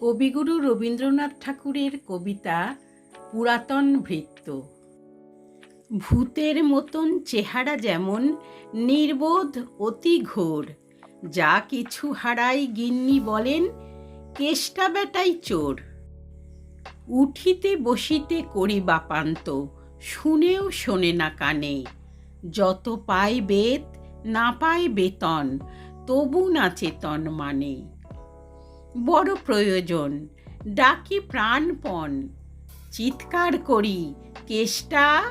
কবিগুরু রবীন্দ্রনাথ ঠাকুরের কবিতা পুরাতন ভৃত্য। ভূতের মতন চেহারা যেমন নির্বোধ, অতি ঘোর। যা কিছু হারাই গিন্নি বলেন, কেষ্টা বেটাই চোর। উঠিতে বসিতে করি বাপান্ত, শুনেও শোনে না কানে। যত পায় বেত, না পায় বেতন, তবু না চেতন মানে। বড় প্রয়োজন। ডাকি প্রাণপণ। চিৎকার করি, কেষ্টা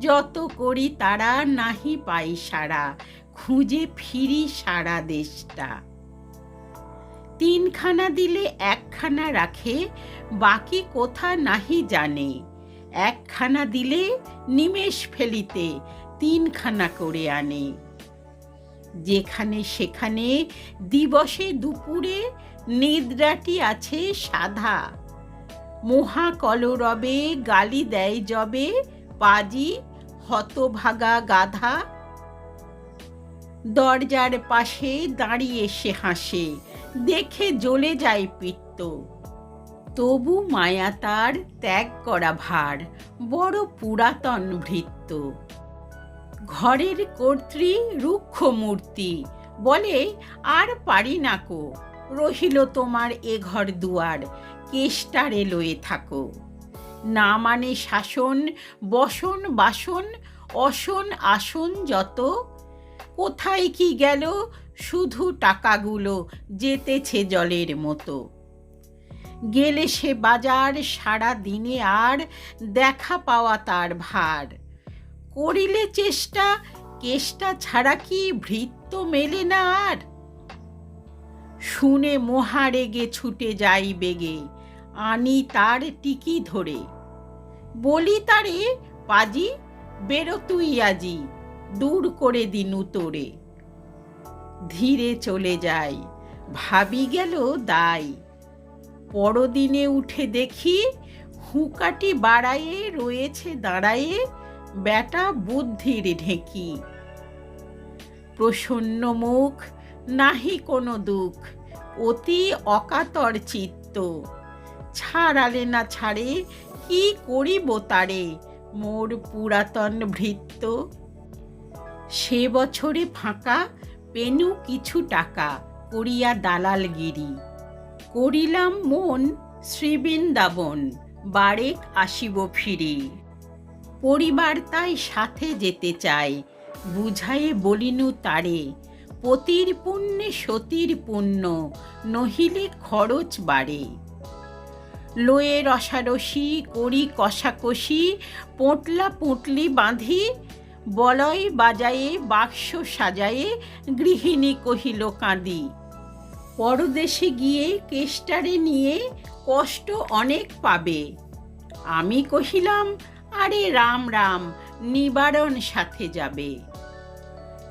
যত করি তারা নাহি পাই সারা খুঁজে ফিরি সারা দেশটা। তিনখানা দিলে একখানা রাখে, বাকি কোথা নাহি জানে। একখানা দিলে নিমেষ ফেলিতে, তিনখানা করে আনে। যেখানে সেখানে দিবসে দুপুরে নিদ্রাটি আছে সাধা। মহাকলরবে গালি দেয় যবে পাজি হতভাগা গাধা। দরজার পাশে দাঁড়িয়ে সে হাসে, দেখে জ্বলে যায় পিত্ত। তবু মায়া তার ত্যাগ করা ভার, বড় পুরাতন ভৃত্য। ঘরের কর্ত্রী রুক্ষ মূর্তি বলে, আর পারি না কো। রহিল তোমার এ ঘর দুয়ার, কেষ্টারে লয়ে থাকো। না মানে শাসন, বসন বাসন, অসন আসন যত। কোথায় কি গেল, শুধু টাকাগুলো যেতেছে জলের মতো। গেলে সে বাজার, সারা দিনে আর দেখা পাওয়া তার ভার। করিলে চেষ্টা, কেষ্টা ছাড়া কি ভৃত্য মেলে না আর? শুনে মহা রেগে ছুটে যাই বেগে, আনি তার টিকি ধরে। বলি তারে, পাজি, বেরো তুই আজি, দূর করে দিনু তোরে। ধীরে চলে যাই, ভাবি গেল দায় পরদিনে উঠে দেখি, হুঁকাটি বাড়ায়ে রয়েছে দাঁড়ায়ে বেটা বুদ্ধির ঢেঁকি। প্রসন্ন মুখ, নাহি কোনো দুঃখ, অতি অকাতর চিত্ত। ছাড়ালে না ছাড়ে, কি করিব তারে, মোর পুরাতন ভৃত্য। সে বছরে ফাঁকা, পেনু কিছু টাকা, করিয়া দালালগিরি। করিলাম মন শ্রীবৃন্দাবন, বারেক আসিব ফিরি। পরিবার তাই সাথে যেতে চায়। বুঝায়ে বলিনু তারে পতির পুণ্যে সতীর পুণ্য নহিলে খরচ বাড়ে। লোয়ে রসারসি করি কষাকষি, পোঁটলা পুঁটলি বাঁধি, বলয় বাজায়ে বাক্স সাজায়ে গৃহিণী কহিল কাঁদি। পরদেশে গিয়ে কেষ্টারে নিয়ে কষ্ট অনেক পাবে। আমি কহিলাম আরে রাম রাম, নিবারণ সাথে যাবে।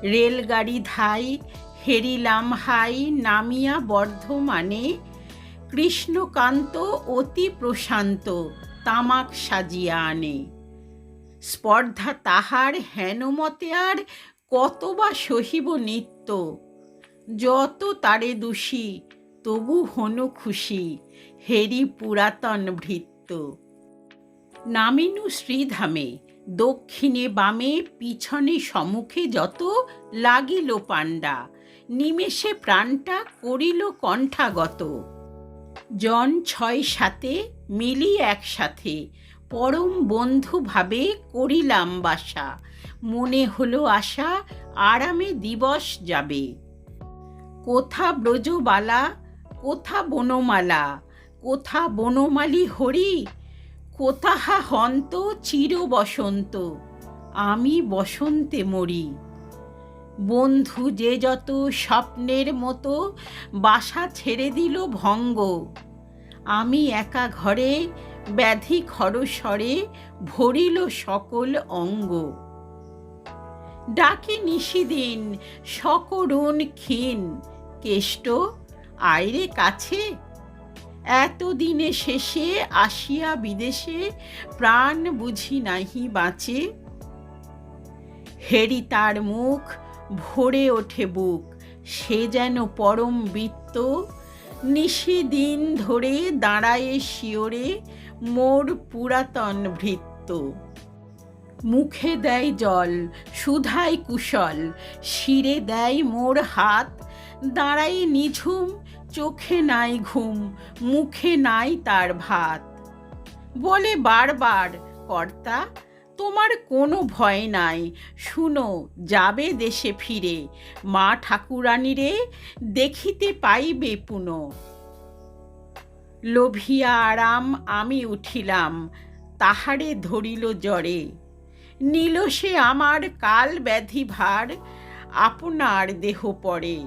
রেলগাড়ি ধাই, হেরিলাম হাই, নামিয়া বর্ধমানে, কৃষ্ণকান্ত অতি প্রশান্ত, তামাক সাজিয়া আনে। স্পর্ধা তাহার হেনমতে আর কতবা সহিব নিত্য। যত তারে দোষী, তবু হনু খুশি, হেরি পুরাতন ভৃত্য। নামিনু শ্রীধামে, দক্ষিণে বামে, পিছনে সম্মুখে যত লাগিল পাণ্ডা, নিমেষে প্রাণটা করিল কণ্ঠাগত। জন ছয় সাথে, মিলি একসাথে পরম বন্ধু ভাবে করিলাম বাসা, মনে হলো আশা আরামে দিবস যাবে। কোথা ব্রজবালা, কোথা বনমালা, কোথা বনমালী হরি কোথাহা হন্ত চির বসন্ত, আমি বসন্তে মরি। বন্ধু যে যত স্বপ্নের মতো বাসা ছেড়ে দিল ভঙ্গ, আমি একা ঘরে ব্যাধি খরস্বরে ভরিল সকল অঙ্গ। ডাকে নিশিদিন সকরুণ ক্ষীণ, কেষ্ট আয়রে কাছে এতদিনে শেষে আসিয়া বিদেশে প্রাণ বুঝি নাহি বাঁচে। হেরি তার মুখ ভরে ওঠে বুক, সে যেন পরম বৃত্ত। নিশি দিন ধরে দাঁড়ায়ে শিওরে মোর পুরাতন ভৃত্য। মুখে দেয় জল সুধাই কুশল, শিরে দেয় মোর হাত। দাঁড়াই নিঝুম চোখে নাই ঘুম, মুখে নাই তার ভাত। বলে বারবার, কর্তা, তোমার কোনো ভয় নাই। শুনো, যাবে দেশে ফিরে। মা ঠাকুরানীরে দেখিতে পাইবে পুনঃ। লোভিয়া আরাম আমি উঠিলাম, তাহারে ধরিল জ্বরে। নিল সে আমার কাল ব্যাধি ভার আপনার দেহ পড়ে